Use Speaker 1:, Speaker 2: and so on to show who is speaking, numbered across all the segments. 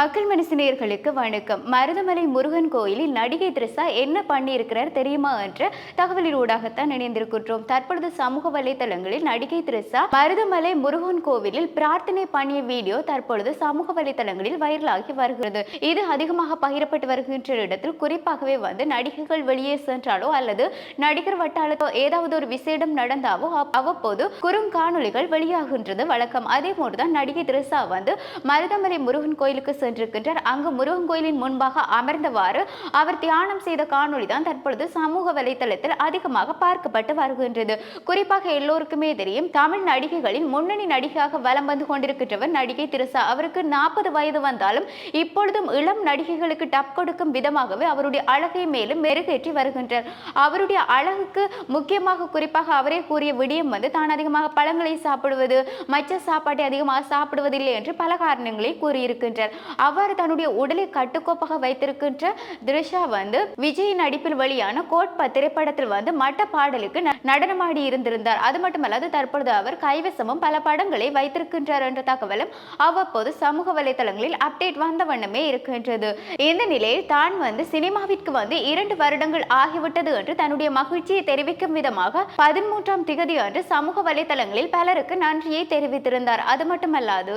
Speaker 1: மக்கள் மனசினியர்களுக்கு வணக்கம். மருதமலை முருகன் கோயிலில் நடிகை திரிசா என்ன பண்ணியிருக்கிறார் தெரியுமா என்ற தகவலின் ஊடாகத்தான் இணைந்திருக்கின்றோம். தற்பொழுது சமூக வலைதளங்களில் நடிகை திரிசா மருதமலை முருகன் கோவிலில் பிரார்த்தனை பண்ணிய வீடியோ தற்பொழுது சமூக வலைதளங்களில் வைரலாகி வருகிறது. இது அதிகமாக பகிரப்பட்டு வருகின்ற இடத்தில் குறிப்பாகவே வந்து நடிகைகள் வெளியே சென்றாலோ அல்லது நடிகர் வட்டாளத்தோ ஏதாவது ஒரு விசேடம் நடந்தாவோ அவ்வப்போது குறும் காணொலிகள் வெளியாகின்றது வழக்கம். அதே போன்றுதான் நடிகை திரிசா வந்து மருதமலை முருகன் கோயிலுக்கு சென்றிருக்கின்றார். அங்கு முருகன் கோயிலின் முன்பாக அமர்ந்தவாறு அவர் தியானம் செய்த காணொளி தான் தற்பொழுது சமூக வலைத்தளத்தில் அதிகமாக பார்க்கப்பட்டு வருகின்றது. குறிப்பாக எல்லோருக்குமே தெரியும் தமிழ் நடிகைகளின் முன்னணி நடிகையாக வலம் வந்து கொண்டிருக்கின்றவர் நடிகை திருசா. அவருக்கு நாற்பது வயது வந்தாலும் இப்பொழுதும் இளம் நடிகைகளுக்கு டப் கொடுக்கும் விதமாகவே அவருடைய அழகை மேலும் மெருகேற்றி வருகின்றார். அவருடைய அழகுக்கு முக்கியமாக குறிப்பாக அவரே கூறிய விடயம் வந்து தான் அதிகமாக பழங்களை சாப்பிடுவது மச்ச சாப்பாட்டை அதிகமாக சாப்பிடுவதில்லை என்று பல காரணங்களை கூறியிருக்கின்றார். அவ்வாறு தன்னுடைய உடலை கட்டுக்கோப்பாக வைத்திருக்கின்ற திரிஷா வந்து விஜய் நடிப்பில் வெளியான கோட்பா திரைப்படத்தில் வந்து மட்ட பாடலுக்கு நடனமாடி இருந்திருந்தார். அது மட்டுமல்லாது தற்பொழுது அவர் கைவசமும் பல படங்களை வைத்திருக்கின்றார் என்ற தகவலும் அவ்வப்போது சமூக வலைதளங்களில் அப்டேட் வந்த வண்ணமே இருக்கின்றது. இந்த நிலையில் தான் வந்து சினிமாவிற்கு வந்து இரண்டு வருடங்கள் ஆகிவிட்டது என்று தன்னுடைய மகிழ்ச்சியை தெரிவிக்கும் விதமாக பதிமூன்றாம் திகதி அன்று சமூக வலைதளங்களில் பலருக்கு நன்றியை தெரிவித்திருந்தார். அது மட்டுமல்லாது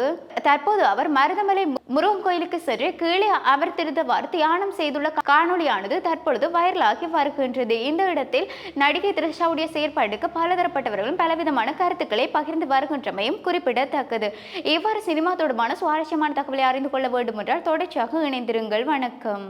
Speaker 1: தற்போது அவர் மருதமலை முருகன் கோயிலுக்கு சென்று கீழே அமர்ந்திருந்தவாறு தியானம் செய்துள்ள காணொளியானது தற்பொழுது வைரலாகி வருகின்றது. இந்த இடத்தில் நடிகை திரிஷாவுடைய செயற்பாடுக்கு பலதரப்பட்டவர்களும் பலவிதமான கருத்துக்களை பகிர்ந்து வருகின்றமையும் குறிப்பிடத்தக்கது. இவ்வாறு சினிமா தொடர்பான சுவாரஸ்யமான தகவலை அறிந்து கொள்ள வேண்டும் என்றால் தொடர்ச்சியாக இணைந்திருங்கள். வணக்கம்.